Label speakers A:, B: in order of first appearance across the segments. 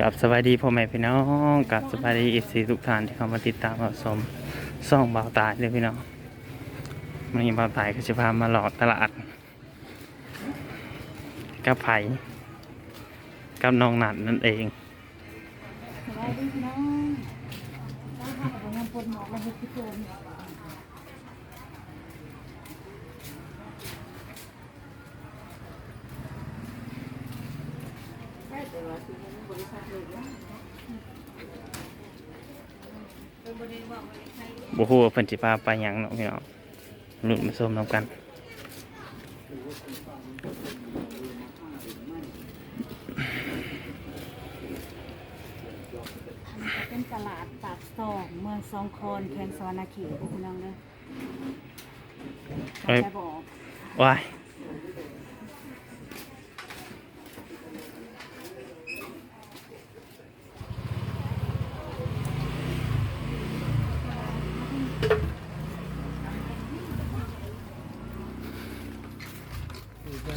A: กับสวัสดีพ่อแม่พี่น้องกับสวัสดีอีซีทุกท่านที่เข้ามาติดตามรับชมซ่องบาวตายเลยพี่น้องมันนี้บ่าวตายก็จะพามาหลอดตลาดกับไผ่กับน้องหนัดนั่นเอง
B: สบายดีพี่น้องต้องทำกับงานปนหมอมาเฮ็ดที่โกน
A: บ่ฮู้ว่าเพิ่นสิพาไปหยังเนาะพี่น้องลุ้นมาชมนํกัน
B: อันนี้ก็เป็นตลาดปากซองเมืองสองคอนแคนสวรรณเขตพี่น้องเด้อ
A: เอ้ย
B: จะบอก
A: ว้าย
B: ค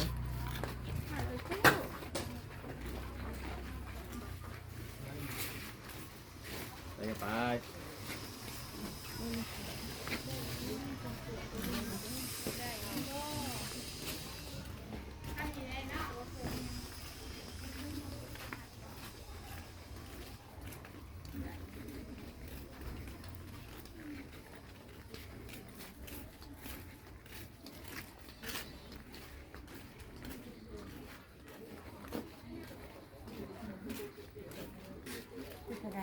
B: ืออะไร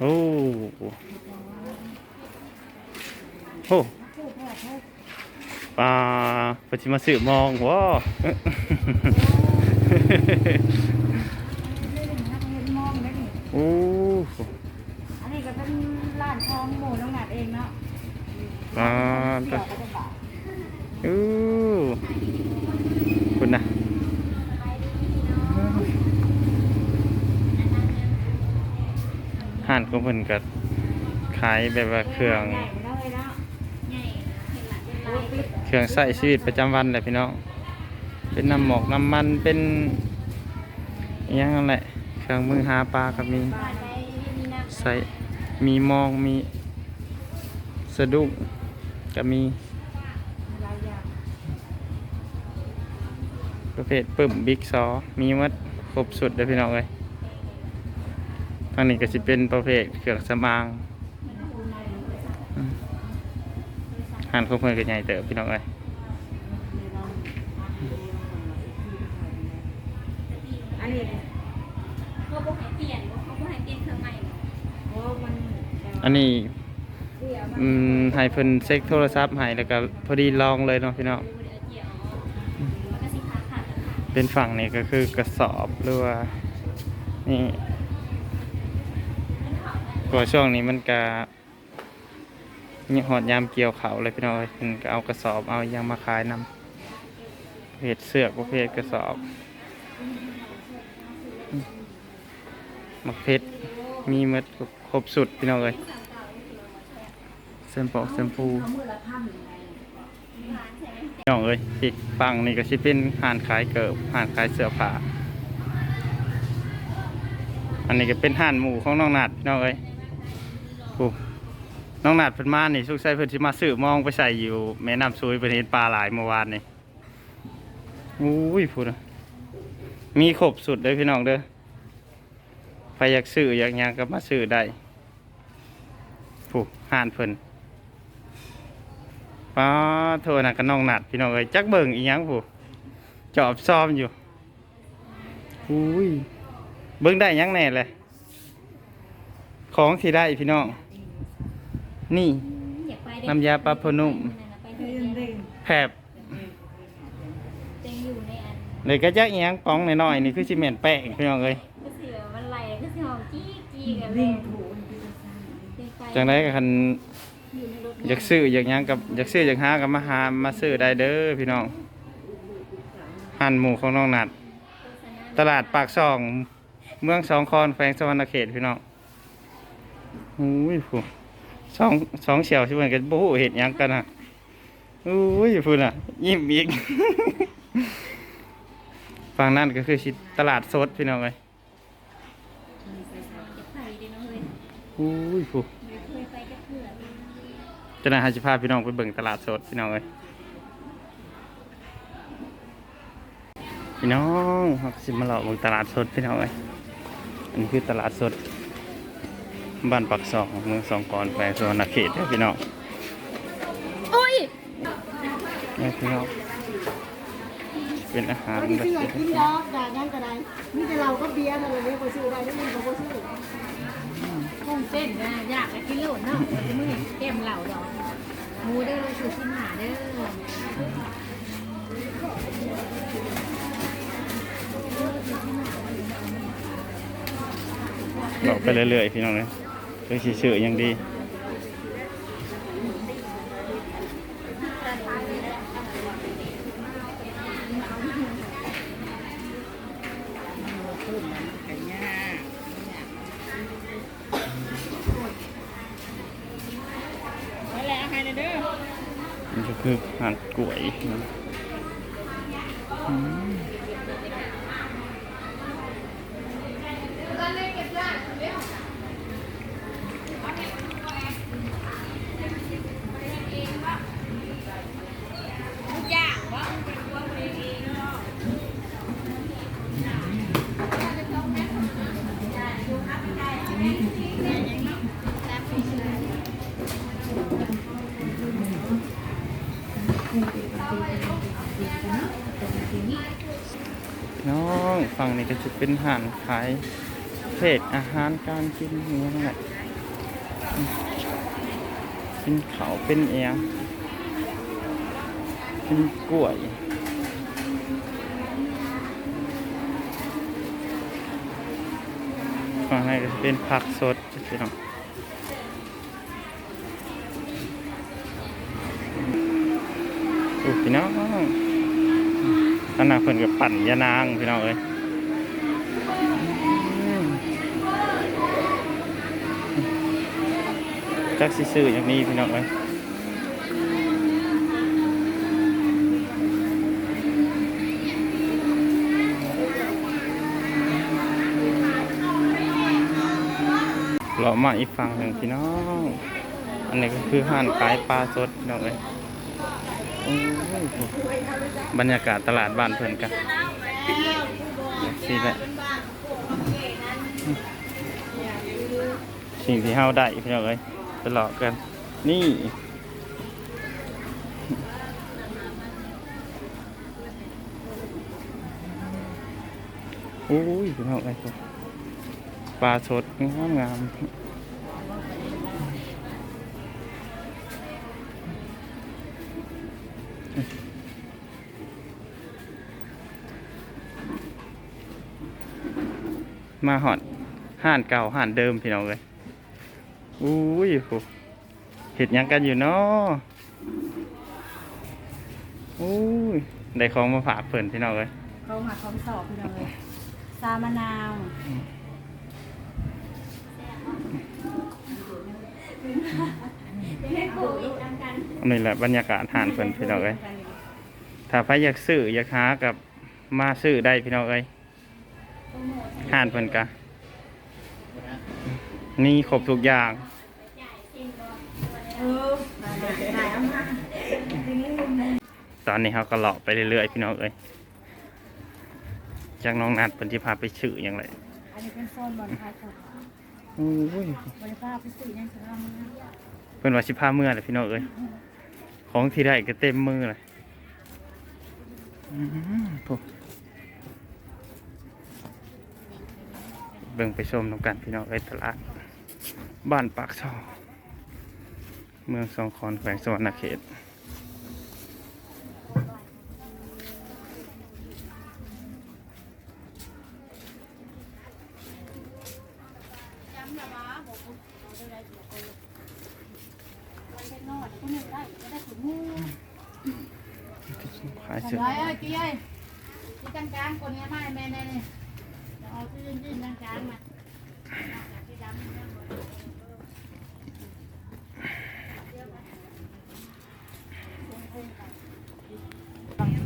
A: โอ้ โอ้ปลาเพิ่นสิมาซื้อมองว้า
B: เรื่องนักเรียนมองได้นี่
A: โอ้
B: อันนี้ก็เป็นร้านทองหมูน้องหนัดเองเนาะ
A: ปลา
B: เกี่ยวกับตลาด
A: อู้คุณนะห่านของเพิ่นก็ขายแบบว่าเครื่อง
B: เค
A: รื่องใช้ชีวิตประจำวันแหละพี่น้อง เป็นน้ำหมอกน้ำมันเป็นอหยังนั่นแหละ เครื่องมือหาปลาก็มี
B: บ้านใดมี
A: ใส่มีมองมีสะดุ้งก็มีประเภทปึ้มบิ๊กซอ มีมัดครบสุดเลยพี่น้องเลยทางนี้ก็จะเป็นประเภทเครื่องสำอาง หันของเพื่อนก็ใหญ่เติบพี่น้องเลย
B: อันนี้
C: เขาบอกให้เปลี่ยนเขาบอกให้เปลี่ยนเครื่องใหม่
B: โอ้มัน
A: อันนี้
B: เสียมัน
A: อืมให้เพิ่นเซ็กโทรศัพท์ให้แล้วก็พอดีลองเลยเนาะพี่น้อง
C: ดูเดี๋ยวเกี่ยวมันก็สิขาขาดกันค่ะ
A: เป็นฝั่งนี้ก็คือกระสอบหรือว่านี่ก็ช่วงนี้มันก็ มีหอดยามเกี่ยวเขาเลยพี่น้องเอ้ยเพิ่นก็เอากระสอบเอายังมาขายนำประเภทเสือกประเภทกระสอบมักเพชรมีหมดครบสุดพี่น้องเอ้ยเซมปอกเซมพู
B: เขามือละพันยังไง
A: พี่น้องเอ้ยที่ฝั่งนี่ก็สิเป็นห้านขายเกิบห้านขายเสื้อผ้าอันนี้ก็เป็นห้านหมูของน้องนัดพี่น้องเอ้ยโอ้ น้องนัดเพิ่นมานี่สุกใส่เพิ่นสิมาซื้อมองไปใส่อยู่แม่น้ำซุยเพิ่นเห็นปลาหลายเมื่อวานนี่อุ้ยพูดมีครบสุดเลยพี่น้องเด้อใครอยากซื้ออยากยังก็มาซื้อได้ผู้ห้านเพิ่นป้าโทษนะก็น้องหนัดพี่น้องเอ้ยจักเบิ่งอีหยังผูจอบซ้อมอยู่อุ้ยเบิ่งได้ยังแน่เลยของที่ได้พี่น้อง นี่
C: อยากไปเด็ก
A: น้ำยาปลาพนุ่ม
C: ไป
B: เด้
C: เรีย
B: ง
C: น
B: เด้ง
A: แผบ
C: เต็งอยู่ในอัน
A: เลยก็จักอีหยังป้องน้อยๆนี่คือสิแม่นแป้งพี่น้องเอ้ย
C: ก็เสือมันไหลก็เสือหอมจี้จี้กันเล
B: เด้
C: ย
B: งถูนเป็นสร้าง
C: เต็งไป
A: จังไดก็คัน
C: อยู่ในรถ
A: อยากซื้ออยากหยังกับอยากซื้ออยากหาก็มาหามาซื้อได้เด้อพี่น้องหันหมู่ของน้องหนัด ตลาดปากซอง เมืองสองคอนแขวงสวรรณเขตพี่น้องอุ้ยผู้ สองสองเฉียวที่เหมือนกันบู๊เห็ดยังกันอะอุ้ยพูดอะ ยิ้มอีกฝั่งนั้นก็คือชิตลาดสดพี่น้องเลย
C: จะไป
A: อุ้ยพูจะนายหาจิพาพี่น้องไปเบิ่งตลาดสดพี่น้องเลยพี่น้องครับสิมาเลาะเบิ่งตลาดสดพี่น้องเลยอันนี้คือตลาดสด บ้านปักสองเมืองสองกอนแขวงสวรรณเขตเด้อพี่น้อง
C: โอ้ย
A: นี่พี่น้องเป็นอาหาร
B: วันนี้
A: แบบ
B: ซื้อกินดอกด่างั้นก็ได้มีแต่เราก็เบียร์อะไรเนี่ยก็ซื้อได้แล้วมันก็บ่ซื้อ
C: กุ้งเต้นนะอยากไปกินโลดเนาะวันนี้มื้อเต็มเหล่าดอกหมูเด้อคือชิ้นหาเด้อ
A: เราไปเรื่อยๆพี่น้องเลย เพื่อชื่อๆยังดี
C: ไปแล้วให้เด้อ
A: นี่ก็คืออาหารกล้วยนะอืม
C: ทุกอย่างวะ
A: น้อง ฝั่งนี้ก็จะเป็นอาหารขายเพศอาหารการกินอย่างเงี้ยแหละเป็นเขาเป็นเอียงเป็นกล้วยฝั่งในก็จะเป็นผักสดพี่น้องพี่น้องอันนั้นเพิ่นกับปั่นยานางพี่น้องเอ้ย จักสิซื้ออย่างนี้พี่น้องเอ้ยเรามาอีกฝั่งหนึ่งพี่น้อง อันนี้ก็คือห้านขายปลาสดพี่น้องเอ้ยโอ้ยโหบรรยากาศตลาดบ้านเพิ่อนกันสิแหละสิ่งที่เฮาได้พี่น้องเอ้ย ไปหลอกกัน นี่ โอ้ยพี่น้องเอ้ยปลาสดงามงามมาหอดห้านเก่าห้านเดิมพี่น้องเลย อุ้ยโหเห็ดหยังกันอยู่เนาะอุ้ยได้ของมาฝากเพิ่นพี่น้องเลย
B: เขาหาคำสอบพี่น้องเลยซามะนาว
C: ให้ปลูกอีกดังกัน
A: อันนี้แหละบรรยากาศห้านเพิ่นพี่น้องเลยถ้าใครอยากซื้ออยากหากับมาซื้อได้พี่น้องเลยห้านเพิ่นกะนี่ครบทุกอย่าง
B: เออหายเอามา
A: ตอนนี้เขาก็เลาะไปเรื่อยๆพี่น้องเอ้ยจากน้องนัดเพิ่นที่พาไปชื่ออย่างไร
B: อันนี้เป็นโซนบอลคาสด
A: โอ้ย
B: บริภาพพิเศษยังสำหรับมึงนะ
A: เพิ่นว่าสิพาเมื่อเลยพี่น้องเอ้ยของที่ได้ก็เต็มมือเลยอื้อหือโถ่เบิ่งไปชมนำกันพี่น้องเอ้ยตลาดบ้านปากซอง เมืองสองคอนแขวงสวรรณเขต
B: จำนะวะบอกคุณเอาได้ไรเก็หนึ่งได้ก็ได้ถุงมือ
A: ขายเส
B: รเอ้ยเตี้ยที่กลางคนนี้มาแม่แน่เนี่ยเอาที่ยื่นๆกลางมาที่ดำเนี่ยคงๆกัน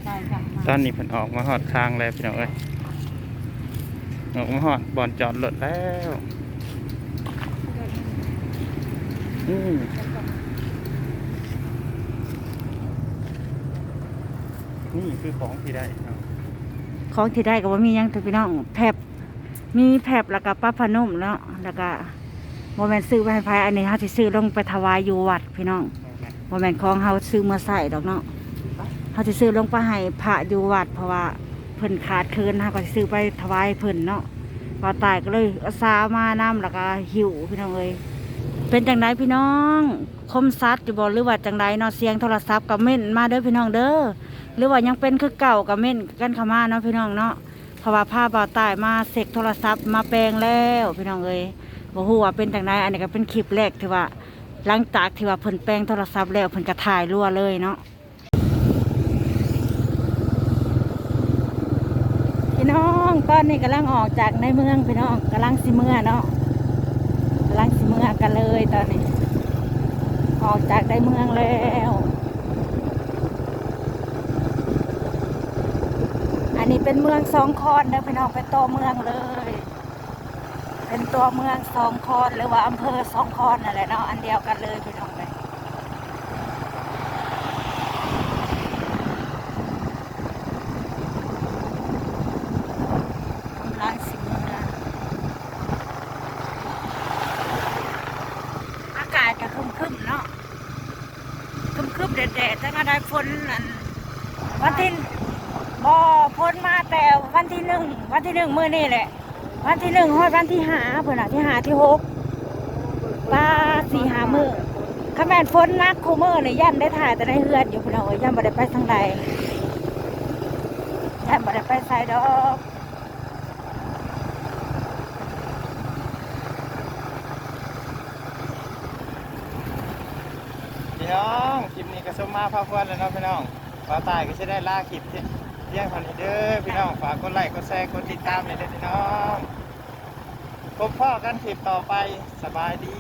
B: ตายจับมา
A: ตอนนี้เพิ่นออกมาหอดทางแล้วพี่น้องเอ้ยออกมาหอดบอนจอดรถแล้วอืมนี่คือของที่ได้ครับ
B: ของที่ได้ก็ว่ามีหยังทุกพี่น้องแผบมีแผบแล้วก็ป้าพนุ่มเนาะแล้วก็โมเมนซื้อไปให้ไผอันนี้เฮาสิซื้อลงไปถวายอยู่วัดพี่น้องโมเมนของเฮาซื้อมาใส่ดอกเนาะ เฮาสิซื้อลงไปให้พระอยู่วัด เพราะว่าเพิ่นขาดเคินเฮาก็สิซื้อไปถวายเพิ่นเนาะพอตายก็เลยอาสามานํแล้วก็หิวพี่น้องเอ้ยเป็นจังไดพี่น้อง คมซัดอยู่บ่หรือว่าจังไดเนาะเสียงโทรศัพท์ก็เม่นมาเด้อพี่น้องเด้อหรือว่ายังเป็นคือเก่ากับเม่นกันขามาเนาะพี่น้องเนาะเพราะว่าผ้าบาใต้มาเสกโทรศัพท์มาแปลงแล้วพี่น้องเอ้ยบ่ฮู้ว่าเป็นจังไดอันนี้ก็เป็นคลิปแรกที่ว่าหลังจากที่ว่าเพิ่นแปลงโทรศัพท์แล้วเพิ่นก็ถ่ายรั่วเลยเนาะพี่น้ องตอนนี้กำลังออกจากในเมืองพี่น้องกำลังสิเมื่อเนาะกำลังสิเมื่อกันเลยตอนนี้ ออกจากในเมืองแล้ว อันนี้เป็นเมืองสองคอนเด้อพี่น้องเป็นตัวเมืองเลย เป็นตัวเมืองสองคอนหรือว่าอำเภอสองคอนนั่นแหละเนาะอันเดียวกันเลยพี่น้องเลยกำลังสิเมืองอากาศจะครึมๆเนาะครึมๆ แดดๆแต่ก็ได้ฝนนั่นวันที่บอพ้นมาแต่วันที่หนึ่งวันที่หนึ่งมื่อนี่แหละ วันที่หนึ่งฮอดวันที่หาเพื่อนอะที่หาที่หกปลาสี่หามือขแมนฝนนักคูมือเนี่ยย่ำได้ถ่ายแต่ในเฮือนอยู่พี่น้องยย่ำบ่ได้ไปทางใดย่ำบ่ได้ไปใส่ดอก
A: พี่น้อง ชมมาพาพวนแล้วเนาะพี่น้องฟ้าตายก็จะได้ล่าขิดที่เที่ยงพันนี้เด้อพี่น้องฝากกดไลค์กดแชร์กดติดตามเลยเด้อพี่น้องพบพ่อกันคลิปต่อไปสบายดี